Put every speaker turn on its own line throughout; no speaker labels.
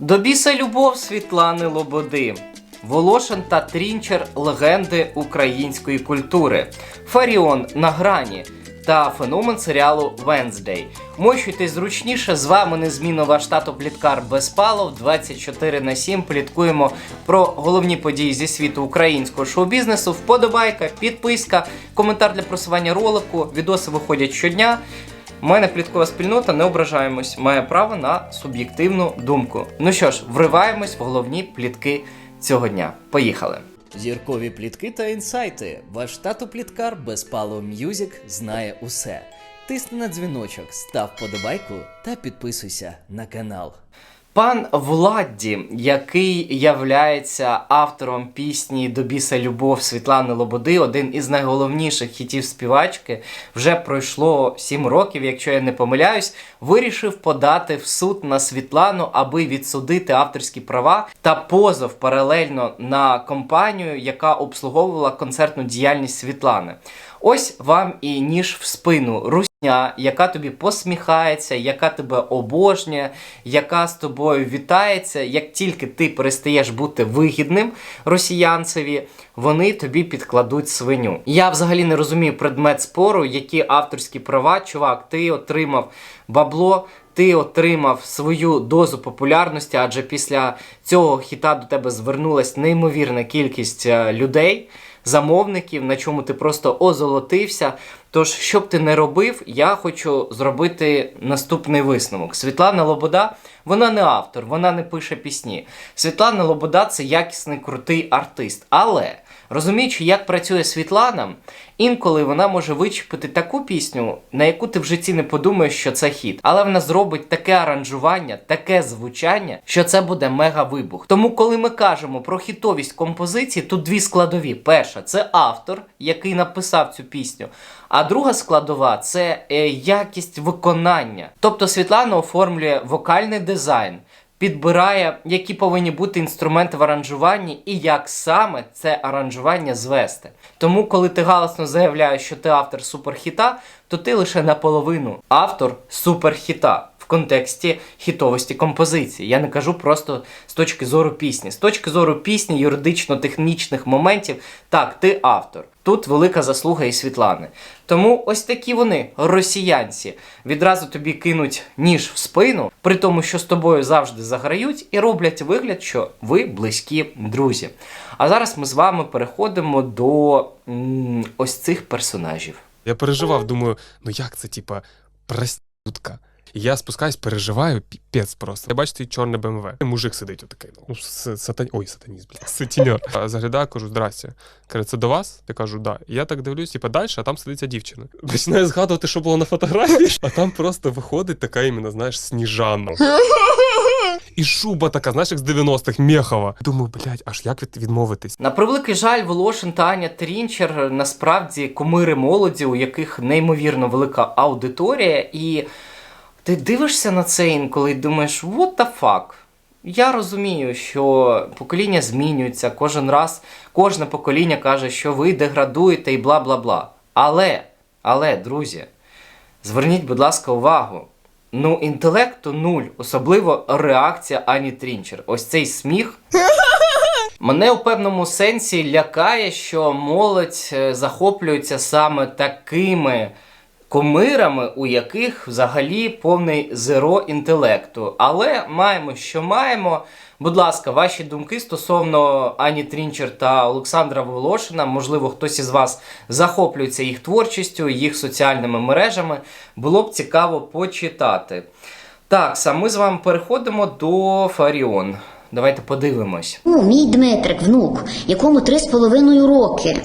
До біса любов Світлани Лободи. Волошин та Трінчер легенди української культури. Фаріон на грані та феномен серіалу Венздей. Мощуйтесь зручніше. З вами незмінно ваш тато Пліткар Безпалов. 24 на 7 пліткуємо про головні події зі світу українського шоу-бізнесу. Вподобайка, підписка, коментар для просування ролику. Відоси виходять щодня. Мене пліткова спільнота, не ображаємось, має право на суб'єктивну думку. Ну що ж, вриваємось в головні плітки цього дня. Поїхали. Зіркові плітки та інсайти. Ваш тату-пліткар Безпало М'юзік знає усе. Тисни на дзвіночок, став подобайку та підписуйся на канал. Пан Владді, який являється автором пісні До біса любов Світлани Лободи, один із найголовніших хітів співачки, вже пройшло 7 років, якщо я не помиляюсь, вирішив подати в суд на Світлану, аби відсудити авторські права та позов паралельно на компанію, яка обслуговувала концертну діяльність Світлани. Ось вам і ніж в спину. Яка тобі посміхається, яка тебе обожнює, яка з тобою вітається. Як тільки ти перестаєш бути вигідним росіянцеві, вони тобі підкладуть свиню. Я взагалі не розумію предмет спору, які авторські права. Чувак, ти отримав бабло. Ти отримав свою дозу популярності, адже після цього хіта до тебе звернулась неймовірна кількість е, людей, замовників, на чому ти просто озолотився. Тож, що б ти не робив, я хочу зробити наступний висновок. Світлана Лобода, вона не автор, вона не пише пісні. Світлана Лобода це якісний крутий артист. Але розуміючи, як працює Світлана, інколи вона може вичепити таку пісню, на яку ти в житті не подумаєш, що це хіт. Але вона зробить таке аранжування, таке звучання, що це буде мега вибух. Тому, коли ми кажемо про хітовість композиції, тут дві складові. Перша це автор, який написав цю пісню. А друга складова це е, якість виконання. Тобто Світлана оформлює вокальний дизайн, підбирає, які повинні бути інструменти в аранжуванні і як саме це аранжування звести. Тому, коли ти галасно заявляєш, що ти автор суперхіта, то ти лише наполовину автор суперхіта. Контексті хітовості композиції. Я не кажу просто з точки зору пісні. З точки зору пісні, юридично-технічних моментів, так, ти автор. Тут велика заслуга і Світлани. Тому ось такі вони, росіянці, відразу тобі кинуть ніж в спину, при тому, що з тобою завжди заграють, і роблять вигляд, що ви близькі друзі. А зараз ми з вами переходимо до м, ось цих персонажів.
Я переживав, думаю, ну як це, типа, проститутка. І Я спускаюсь, переживаю, піпець просто. Я бачу чорне БМВ. Мужик сидить отакий. Ну, с- сатан... Ой, сатаніст, блядь. Заглядаю, кажу, здрасте. Каже, це до вас? Я кажу, да. І я так дивлюсь, типа, далі, а там сидиться дівчина. Починаю згадувати, що було на фотографії, а там просто виходить така іменно, знаєш, сніжана. І шуба така, знаєш, як з 90-х, мехова. Думаю, блядь, аж як від... відмовитись?
На превеликий жаль, Волошин та Аня Трінчер насправді кумири молоді, у яких неймовірно велика аудиторія, і ти дивишся на це інколи і думаєш, what the fuck? Я розумію, що покоління змінюються кожен раз, кожне покоління каже, що ви деградуєте і бла бла бла. Але, але, друзі, зверніть, будь ласка, увагу. Ну, інтелекту нуль, особливо реакція Ані Трінчер. Ось цей сміх. Мене у певному сенсі лякає, що молодь е, захоплюється саме такими комирами, у яких взагалі повний зеро інтелекту. Але маємо, що маємо. Будь ласка, ваші думки стосовно Ані Трінчер та Олександра Волошина. Можливо, хтось із вас захоплюється їх творчістю, їх соціальними мережами. Було б цікаво почитати. Так, саме ми з вами переходимо до Фаріон. Давайте подивимось.
Ну, мій Дмитрик, внук, якому три з половиною роки,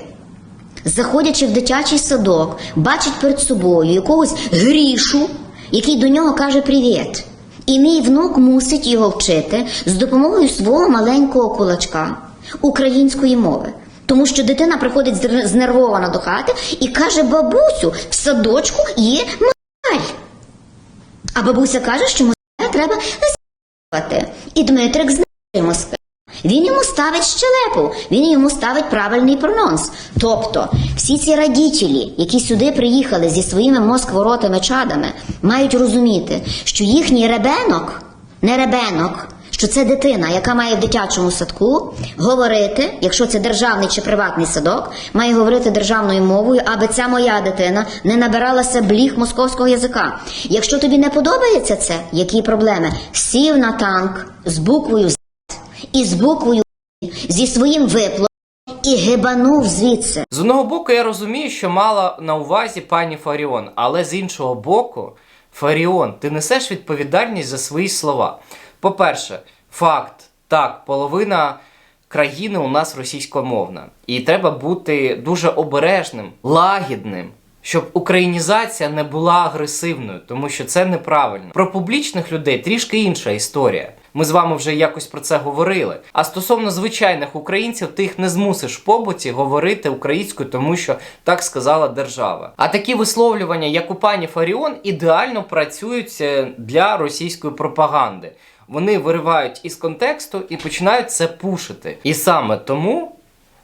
заходячи в дитячий садок, бачить перед собою якогось грішу, який до нього каже привіт. І мій внук мусить його вчити з допомогою свого маленького кулачка української мови. Тому що дитина приходить знервована до хати і каже: бабусю, в садочку є москаль. А бабуся каже, що москаля треба насилувати. І Дмитрик знає москаля. Він йому ставить щелепу, він йому ставить правильний прононс. Тобто, всі ці радітелі, які сюди приїхали зі своїми москворотими чадами, мають розуміти, що їхній ребенок, не ребенок, що це дитина, яка має в дитячому садку говорити, якщо це державний чи приватний садок, має говорити державною мовою, аби ця моя дитина не набиралася бліг московського язика. Якщо тобі не подобається це, які проблеми? Сів на танк з буквою «З» і з буквою зі своїм виплом і гибанув звідси.
З одного боку, я розумію, що мала на увазі пані Фаріон, але з іншого боку, Фаріон, ти несеш відповідальність за свої слова. По-перше, факт, так, половина країни у нас російськомовна. І треба бути дуже обережним, лагідним. Щоб українізація не була агресивною, тому що це неправильно. Про публічних людей трішки інша історія. Ми з вами вже якось про це говорили. А стосовно звичайних українців, ти їх не змусиш побуті говорити українською, тому що так сказала держава. А такі висловлювання, як у пані Фаріон, ідеально працюють е, для російської пропаганди. Вони виривають із контексту і починають це пушити. І саме тому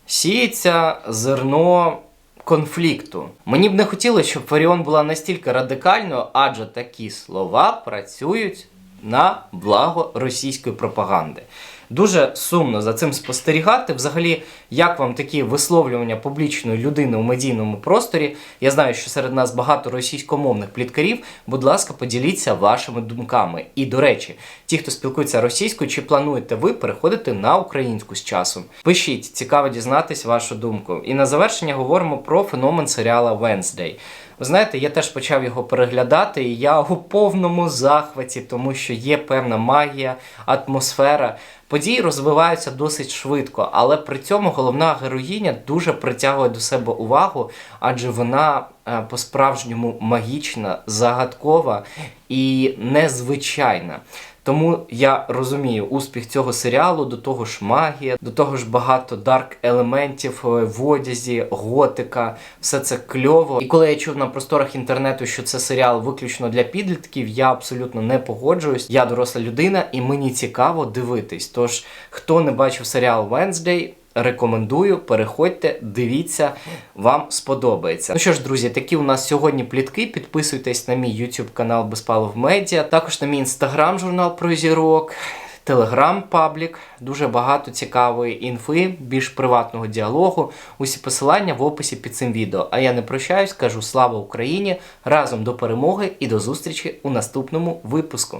сіється зерно конфлікту. Мені б не хотілося, щоб Фаріон була настільки радикальною, адже такі слова працюють на благо російської пропаганди. Дуже сумно за цим спостерігати. Взагалі, як вам такі висловлювання публічної людини у медійному просторі? Я знаю, що серед нас багато російськомовних пліткарів. Будь ласка, поділіться вашими думками. І до речі, ті, хто спілкується російською, чи плануєте ви переходити на українську з часом? Пишіть, цікаво дізнатись вашу думку. І на завершення говоримо про феномен серіала Wednesday. Ви знаєте, я теж почав його переглядати, і я у повному захваті, тому що є певна магія, атмосфера. Події розвиваються досить швидко, але при цьому головна героїня дуже притягує до себе увагу, адже вона по-справжньому магічна, загадкова і незвичайна. Тому я розумію успіх цього серіалу, до того ж магія, до того ж багато дарк елементів е, в одязі, готика, все це кльово. І коли я чув на просторах інтернету, що це серіал виключно для підлітків, я абсолютно не погоджуюсь. Я доросла людина, і мені цікаво дивитись. Тож, хто не бачив серіал Wednesday, Рекомендую, переходьте, дивіться, вам сподобається. Ну що ж, друзі, такі у нас сьогодні плітки. Підписуйтесь на мій YouTube канал Безпалов Медіа, також на мій інстаграм, журнал про зірок, телеграм паблік. Дуже багато цікавої інфи, більш приватного діалогу. Усі посилання в описі під цим відео. А я не прощаюсь, кажу слава Україні! Разом до перемоги і до зустрічі у наступному випуску.